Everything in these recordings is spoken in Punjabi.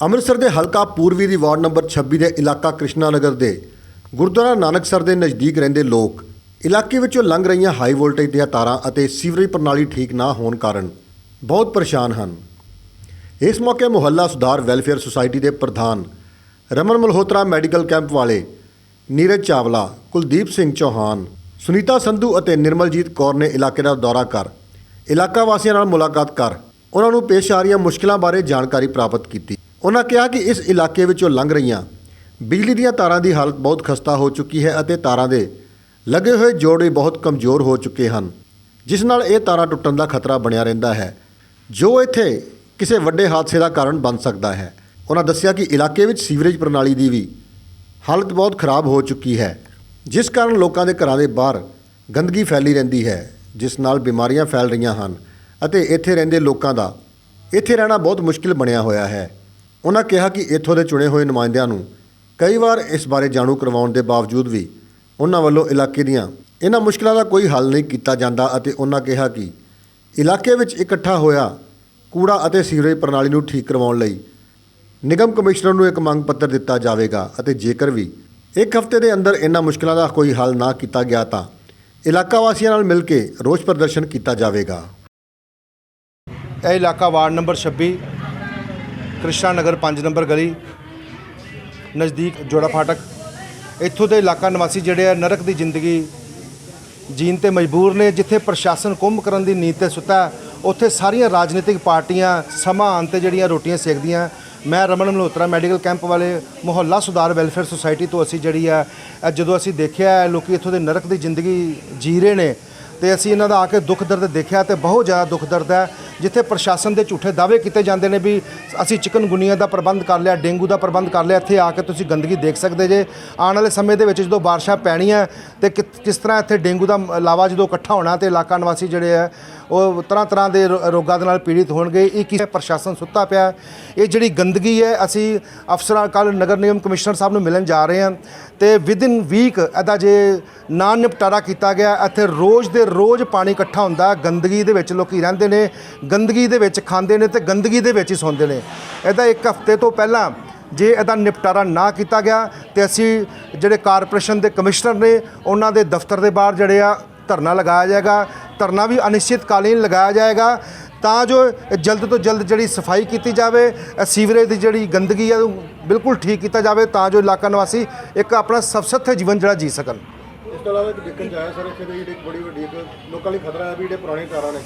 ਅੰਮ੍ਰਿਤਸਰ ਦੇ ਹਲਕਾ ਪੂਰਬੀ ਦੀ ਵਾਰਡ ਨੰਬਰ 26 ਦੇ ਇਲਾਕਾ ਕ੍ਰਿਸ਼ਨਾ ਨਗਰ ਦੇ ਗੁਰਦੁਆਰਾ ਨਾਨਕਸਰ ਦੇ ਨਜ਼ਦੀਕ ਰਹਿੰਦੇ ਲੋਕ ਇਲਾਕੇ ਵਿੱਚੋਂ ਲੰਘ ਰਹੀਆਂ ਹਾਈ ਵੋਲਟੇਜ ਦੀਆਂ ਤਾਰਾਂ ਅਤੇ ਸੀਵਰੇਜ ਪ੍ਰਣਾਲੀ ਠੀਕ ਨਾ ਹੋਣ ਕਾਰਨ ਬਹੁਤ ਪਰੇਸ਼ਾਨ ਹਨ। ਇਸ ਮੌਕੇ ਮੁਹੱਲਾ ਸੁਧਾਰ ਵੈਲਫੇਅਰ ਸੁਸਾਇਟੀ ਦੇ ਪ੍ਰਧਾਨ ਰਮਨ ਮਲਹੋਤਰਾ ਮੈਡੀਕਲ ਕੈਂਪ ਵਾਲੇ ਨੀਰਜ ਚਾਵਲਾ, ਕੁਲਦੀਪ ਸਿੰਘ ਚੌਹਾਨ, ਸੁਨੀਤਾ ਸੰਧੂ ਅਤੇ ਨਿਰਮਲਜੀਤ ਕੌਰ ਨੇ ਇਲਾਕੇ ਦਾ ਦੌਰਾ ਕਰ ਇਲਾਕਾ ਵਾਸੀਆਂ ਨਾਲ ਮੁਲਾਕਾਤ ਕਰ ਉਹਨਾਂ ਨੂੰ ਪੇਸ਼ ਆ ਰਹੀਆਂ ਮੁਸ਼ਕਲਾਂ ਬਾਰੇ ਜਾਣਕਾਰੀ ਪ੍ਰਾਪਤ ਕੀਤੀ। ਉਹਨਾਂ ਕਿਹਾ ਕਿ ਇਸ ਇਲਾਕੇ ਵਿੱਚੋਂ ਲੰਘ ਰਹੀਆਂ ਬਿਜਲੀ ਦੀਆਂ ਤਾਰਾਂ ਦੀ ਹਾਲਤ ਬਹੁਤ ਖਸਤਾ ਹੋ ਚੁੱਕੀ ਹੈ ਅਤੇ ਤਾਰਾਂ ਦੇ ਲੱਗੇ ਹੋਏ ਜੋੜ ਵੀ ਬਹੁਤ ਕਮਜ਼ੋਰ ਹੋ ਚੁੱਕੇ ਹਨ, ਜਿਸ ਨਾਲ ਇਹ ਤਾਰਾਂ ਟੁੱਟਣ ਦਾ ਖਤਰਾ ਬਣਿਆ ਰਹਿੰਦਾ ਹੈ। ਜੋ ਇੱਥੇ ਕਿਸੇ ਵੱਡੇ ਹਾਦਸੇ ਦਾ ਕਾਰਨ ਬਣ ਸਕਦਾ ਹੈ। ਉਹਨਾਂ ਦੱਸਿਆ ਕਿ ਇਲਾਕੇ ਵਿੱਚ ਸੀਵਰੇਜ ਪ੍ਰਣਾਲੀ ਦੀ ਵੀ ਹਾਲਤ ਬਹੁਤ ਖਰਾਬ ਹੋ ਚੁੱਕੀ ਹੈ, ਜਿਸ ਕਾਰਨ ਲੋਕਾਂ ਦੇ ਘਰਾਂ ਦੇ ਬਾਹਰ ਗੰਦਗੀ ਫੈਲੀ ਰਹਿੰਦੀ ਹੈ, ਜਿਸ ਨਾਲ ਬਿਮਾਰੀਆਂ ਫੈਲ ਰਹੀਆਂ ਹਨ ਅਤੇ ਇੱਥੇ ਰਹਿੰਦੇ ਲੋਕਾਂ ਦਾ, ਇੱਥੇ ਰਹਿਣਾ ਬਹੁਤ ਮੁਸ਼ਕਿਲ ਬਣਿਆ ਹੋਇਆ ਹੈ। ਉਹਨਾਂ ਕਿਹਾ ਕਿ ਇੱਥੋਂ ਦੇ ਚੁਣੇ ਹੋਏ ਨੁਮਾਇੰਦਿਆਂ ਨੂੰ ਕਈ ਵਾਰ ਇਸ ਬਾਰੇ ਜਾਣੂ ਕਰਵਾਉਣ ਦੇ ਬਾਵਜੂਦ ਵੀ ਉਹਨਾਂ ਵੱਲੋਂ ਇਲਾਕੇ ਦੀਆਂ ਇਹਨਾਂ ਮੁਸ਼ਕਲਾਂ ਦਾ ਕੋਈ ਹੱਲ ਨਹੀਂ ਕੀਤਾ ਜਾਂਦਾ ਅਤੇ ਉਹਨਾਂ ਕਿਹਾ ਕਿ ਇਲਾਕੇ ਵਿੱਚ ਇਕੱਠਾ ਹੋਇਆ ਕੂੜਾ ਅਤੇ ਸੀਵਰੇਜ ਪ੍ਰਣਾਲੀ ਨੂੰ ਠੀਕ ਕਰਵਾਉਣ ਲਈ ਨਿਗਮ ਕਮਿਸ਼ਨਰ ਨੂੰ ਇੱਕ ਮੰਗ ਪੱਤਰ ਦਿੱਤਾ ਜਾਵੇਗਾ ਅਤੇ ਜੇਕਰ ਵੀ ਇੱਕ ਹਫ਼ਤੇ ਦੇ ਅੰਦਰ ਇਹਨਾਂ ਮੁਸ਼ਕਲਾਂ ਦਾ ਕੋਈ ਹੱਲ ਨਾ ਕੀਤਾ ਗਿਆ ਤਾਂ ਇਲਾਕਾ ਵਾਸੀਆਂ ਨਾਲ ਮਿਲ ਕੇ ਰੋਸ ਪ੍ਰਦਰਸ਼ਨ ਕੀਤਾ ਜਾਵੇਗਾ। ਇਹ ਇਲਾਕਾ ward number 26 Krishna Nagar 5 number ਗਲੀ ਨਜ਼ਦੀਕ ਜੋੜਾ ਫਾਟਕ। ਇੱਥੋਂ ਦੇ ਇਲਾਕਾ ਨਿਵਾਸੀ ਜਿਹੜੇ ਆ ਨਰਕ ਦੀ ਜ਼ਿੰਦਗੀ ਜੀਣ ਤੇ ਮਜਬੂਰ ਨੇ ਜਿੱਥੇ ਪ੍ਰਸ਼ਾਸਨ ਕੁੰਭ ਕਰਨ ਦੀ ਨੀਂਦ ਤੇ ਸੁੱਤਾ ਉੱਥੇ ਸਾਰੀਆਂ ਰਾਜਨੀਤਿਕ ਪਾਰਟੀਆਂ ਸਮਾਂ ਆਉਣ ਤੇ ਜਿਹੜੀਆਂ ਰੋਟੀਆਂ ਸੇਕਦੀਆਂ। ਮੈਂ ਰਮਨ ਮਲਹੋਤਰਾ ਮੈਡੀਕਲ ਕੈਂਪ ਵਾਲੇ ਮੁਹੱਲਾ ਸੁਧਾਰ ਵੈਲਫੇਅਰ ਸੁਸਾਇਟੀ ਤੋਂ ਅਸੀਂ ਜਿਹੜੀ ਆ ਜਦੋਂ ਅਸੀਂ ਦੇਖਿਆ ਹੈ, ਲੋਕੀ ਇੱਥੋਂ ਦੇ ਨਰਕ ਦੀ ਜ਼ਿੰਦਗੀ ਜੀ ਰਹੇ ਨੇ ਤੇ ਅਸੀਂ ਇਹਨਾਂ ਦਾ ਆ ਕੇ ਦੁੱਖ ਦਰਦ ਦੇਖਿਆ ਤੇ ਬਹੁਤ ਜ਼ਿਆਦਾ ਦੁੱਖ ਦਰਦ ਹੈ। ਜਿੱਥੇ ਪ੍ਰਸ਼ਾਸਨ ਦੇ ਝੂਠੇ ਦਾਅਵੇ ਕੀਤੇ ਜਾਂਦੇ ਨੇ ਵੀ ਅਸੀਂ ਚਿਕਨਗੁਨੀਆ ਦਾ ਪ੍ਰਬੰਧ ਕਰ ਲਿਆ, ਡੇਂਗੂ ਦਾ ਪ੍ਰਬੰਧ ਕਰ ਲਿਆ, ਇੱਥੇ ਆ ਕੇ ਤੁਸੀਂ ਗੰਦਗੀ ਦੇਖ ਸਕਦੇ ਜੇ। ਆਉਣ ਵਾਲੇ ਸਮੇਂ ਦੇ ਵਿੱਚ ਜਦੋਂ ਬਾਰਿਸ਼ਾਂ ਪੈਣੀਆਂ ਤੇ ਕਿ- ਕਿਸ ਤਰ੍ਹਾਂ ਇੱਥੇ ਡੇਂਗੂ ਦਾ ਲਾਵਾ ਜਦੋਂ ਇਕੱਠਾ ਹੋਣਾ ਤੇ ਇਲਾਕਾ ਨਿਵਾਸੀ ਜਿਹੜੇ ਆ, ਉਹ ਤਰ੍ਹਾਂ ਤਰ੍ਹਾਂ ਦੇ ਰੋ- ਰੋਗਾਂ ਦੇ ਨਾਲ ਪੀੜਿਤ ਹੋਣਗੇ। ਇਹ ਕਿਸੇ ਪ੍ਰਸ਼ਾਸਨ ਸੁੱਤਾ ਪਿਆ ਇਹ ਜਿਹੜੀ ਗੰਦਗੀ ਹੈ, ਅਸੀਂ ਅਫਸਰਾਂ ਕੱਲ ਨਗਰ ਨਿਗਮ ਕਮਿਸ਼ਨਰ ਸਾਹਿਬ ਨੂੰ ਮਿਲਣ ਜਾ ਰਹੇ ਹਾਂ ਤੇ ਵਿਦਿਨ ਵੀਕ ਇਹਦਾ ਜੇ ਨਾ ਨਿਪਟਾਰਾ ਕੀਤਾ ਗਿਆ, ਇੱਥੇ ਰੋਜ਼ ਦੇ ਰੋਜ਼ ਪਾਣੀ ਇਕੱਠਾ ਹੁੰਦਾ, ਗੰਦਗੀ ਦੇ ਵਿੱਚ ਲੋਕੀ ਰਹਿੰਦੇ ਨੇ। ਗੰਦਗੀ ਦੇ ਵਿੱਚ ਖਾਂਦੇ ਨੇ ਤੇ ਗੰਦਗੀ ਦੇ ਵਿੱਚ ਹੀ ਸੌਂਦੇ ਨੇ। ਇਹਦਾ ਇੱਕ ਹਫ਼ਤੇ ਤੋਂ ਪਹਿਲਾਂ ਜੇ ਇਹਦਾ ਨਿਪਟਾਰਾ ਨਾ ਕੀਤਾ ਗਿਆ ਤੇ ਅਸੀਂ ਜਿਹੜੇ ਕਾਰਪੋਰੇਸ਼ਨ ਦੇ ਕਮਿਸ਼ਨਰ ਨੇ, ਉਹਨਾਂ ਦੇ ਦਫ਼ਤਰ ਦੇ ਬਾਹਰ ਜਿਹੜੇ ਆ ਧਰਨਾ ਲਗਾਇਆ ਜਾਏਗਾ। ਧਰਨਾ ਵੀ ਅਨਿਸ਼ਚਿਤਕਾਲੀਨ ਲਗਾਇਆ ਜਾਏਗਾ ਤਾਂ ਜੋ ਜਲਦ ਤੋਂ ਜਲਦ ਜਿਹੜੀ ਸਫ਼ਾਈ ਕੀਤੀ ਜਾਵੇ ਸੀਵਰੇਜ ਦੀ ਜਿਹੜੀ ਗੰਦਗੀ ਆ, ਉਹ ਬਿਲਕੁਲ ਠੀਕ ਕੀਤਾ ਜਾਵੇ ਤਾਂ ਜੋ ਇਲਾਕਾ ਨਿਵਾਸੀ ਇੱਕ ਆਪਣਾ ਸਬਸਥ ਜੀਵਨ ਜਿਹੜਾ ਜੀ ਸਕਣ। ਇਸ ਤੋਂ ਇਲਾਵਾ ਇੱਕ ਦਿੱਕਤ ਜਾਇਆ ਸਰ, ਇੱਥੇ ਦੀ ਜਿਹੜੀ ਬੜੀ ਵੱਡੀ ਲੋਕਾਂ ਲਈ ਖਤਰਾ ਹੈ ਵੀ ਜਿਹੜੇ ਪੁਰਾਣੇ ਤਾਰਾਂ ਨੇ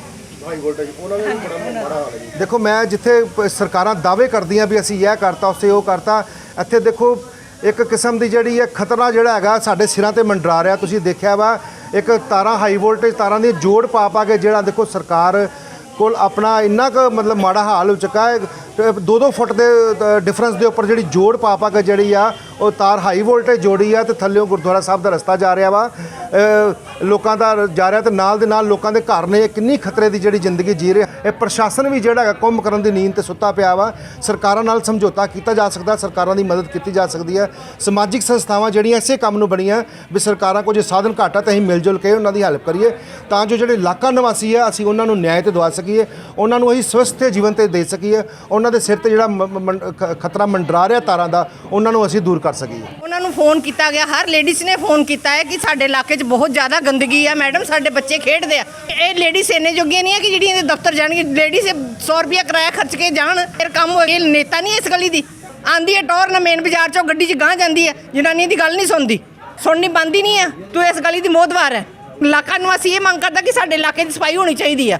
ਹਾਈ ਵੋਲਟੇਜ ਉਹਨਾਂ ਦਾ ਵੀ ਬੜਾ ਮਾੜਾ ਹਾਲ ਹੈ ਜੀ। ਦੇਖੋ ਮੈਂ ਜਿੱਥੇ ਪ- ਸਰਕਾਰਾਂ ਦਾਅਵੇ ਕਰਦੀਆਂ ਵੀ ਅਸੀਂ ਇਹ ਕਰਤਾ ਉਸੇ ਉਹ ਕਰਤਾ ਇੱਥੇ ਦੇਖੋ ਇੱਕ ਕਿਸਮ ਦੀ ਜਿਹੜੀ ਹੈ ਖਤਰਾ ਜਿਹੜਾ ਹੈਗਾ ਸਾਡੇ ਸਿਰਾਂ ਤੇ ਮੰਡਰਾ ਰਿਹਾ। ਤੁਸੀਂ ਦੇਖਿਆ ਵਾ ਇੱਕ ਤਾਰਾਂ ਹਾਈ ਵੋਲਟੇਜ ਤਾਰਾਂ ਦੀ ਜੋੜ ਪਾ ਪਾ ਕੇ ਜਿਹੜਾ ਦੇਖੋ ਸਰਕਾਰ ਕੋਲ ਆਪਣਾ ਇੰਨਾ ਕੁ ਮਤਲਬ ਮਾੜਾ ਹਾਲ ਹੋ ਚੁੱਕਾ ਹੈ। 2-2 ਫੁੱਟ ਦੇ ਡਿਫਰੈਂਸ ਦੇ ਉੱਪਰ ਜਿਹੜੀ ਜੋੜ ਪਾ ਕੇ ਜਿਹੜੀ ਆ, ਉਹ ਤਾਰ ਹਾਈ ਵੋਲਟੇਜ ਜੋੜੀ ਆ ਤੇ ਥੱਲੇੋਂ ਗੁਰਦੁਆਰਾ ਸਾਹਿਬ ਦਾ ਰਸਤਾ ਜਾ ਰਿਹਾ ਵਾ। ਲੋਕਾਂ ਦਾ ਜਾ ਰਿਹਾ ਤੇ ਨਾਲ ਦੇ ਨਾਲ ਲੋਕਾਂ ਦੇ ਘਰ ਨੇ ਇਹ ਕਿੰਨੀ ਖਤਰੇ ਦੀ ਜਿਹੜੀ ਜ਼ਿੰਦਗੀ ਜੀ ਰਿਹਾ ਇਹ ਪ੍ਰਸ਼ਾਸਨ ਵੀ ਜਿਹੜਾ ਹੈਗਾ ਕੁੰਭ ਕਰਨ ਦੀ ਨੀਂਦ ਤੇ ਸੁੱਤਾ ਪਿਆ ਵਾ। ਸਰਕਾਰਾਂ ਨਾਲ ਸਮਝੌਤਾ ਕੀਤਾ ਜਾ ਸਕਦਾ, ਸਰਕਾਰਾਂ ਦੀ ਮਦਦ ਕੀਤੀ ਜਾ ਸਕਦੀ ਹੈ। ਸਮਾਜਿਕ ਸੰਸਥਾਵਾਂ ਜਿਹੜੀਆਂ ਇਸੇ ਕੰਮ ਨੂੰ ਬਣੀਆਂ ਵੀ ਸਰਕਾਰਾਂ ਕੋਲ ਸਾਧਨ ਘੱਟ ਆ ਤਾਂ ਅਸੀਂ ਮਿਲ ਜੁਲ ਕੇ ਉਹਨਾਂ ਦੀ ਹੈਲਪ ਕਰੀਏ। ਤਾਂ ਜੋ ਜਿਹੜੇ ਇਲਾਕਾ ਨਿਵਾਸੀ ਆ, ਅਸੀਂ ਉਹਨਾਂ ਨੂੰ ਨਿਆਂ ਤੇ ਦਵਾ ਸਕੀਏ। ਉਹਨਾਂ ਨੂੰ ਅਸੀਂ ਸਵਸਥ ਜੀਵਨ ਤੇ ਦੇ ਸਕੀਏ। ਉਹਨਾਂ ਦੇ ਸਿਰ ਤੇ ਜਿਹੜਾ ਮ- ਮ- ਮੰਡ- ਖ- ਖਤਰਾ ਮੰਡਰਾ ਰਿਹਾ ਤਾਰਾਂ ਦਾ, ਉਹਨਾਂ ਨੂੰ ਅਸੀਂ ਦੂਰ ਕਰ ਸਕੀਏ। ਉਹਨਾਂ ਨੂੰ ਫੋਨ ਕੀਤਾ ਗਿਆ। ਹਰ ਲੇਡੀਜ਼ ਨੇ ਫੋਨ ਕੀਤਾ ਹੈ ਕਿ ਸਾਡੇ ਇਲਾਕੇ 'ਚ ਬਹੁਤ ਜ਼ਿਆਦਾ ਗੰਦਗੀ ਆ। ਮੈਡਮ, ਸਾਡੇ ਬੱਚੇ ਖੇਡਦੇ ਆ। ਇਹ ਲੇਡੀਜ਼ ਇੰਨੇ ਜੋਗੀਆਂ ਨਹੀਂ ਆ ਕਿ ਜਿਹੜੀਆਂ ਇਹਦੇ ਦਫ਼ਤਰ ਜਾਣਗੇ। ਲੇਡੀਜ਼ 100 ਰੁਪਿਆ ਕਿਰਾਇਆ ਖਰਚ ਕੇ ਜਾਣ। ਫਿਰ ਕੰਮ ਹੋ ਗਿਆ ਨੇਤਾ ਨਹੀਂ ਇਸ ਗਲੀ ਦੀ। ਆਂਦੀ ਹੈ ਟੌਰ ਨਾ ਮੇਨ ਬਾਜ਼ਾਰ 'ਚੋਂ ਗੱਡੀ 'ਚ ਗਾਂ ਜਾਂਦੀ ਹੈ। ਜਨਾਨੀ ਦੀ ਗੱਲ ਨਹੀਂ ਸੁਣਦੀ। ਸੁਣਨੀ ਬੰਦੀ ਨਹੀਂ ਆ। ਤੂੰ ਇਸ ਗਲੀ ਦੀ ਮੋਦਵਾਰ ਹੈ। ਇਲਾਕਾ ਨਿਵਾਸੀ ਇਹ ਮੰਗ ਕਰਦਾ ਕਿ ਸਾਡੇ ਇਲਾਕੇ ਦੀ ਸਫ਼ਾਈ ਹੋਣੀ ਚਾਹੀਦੀ ਆ।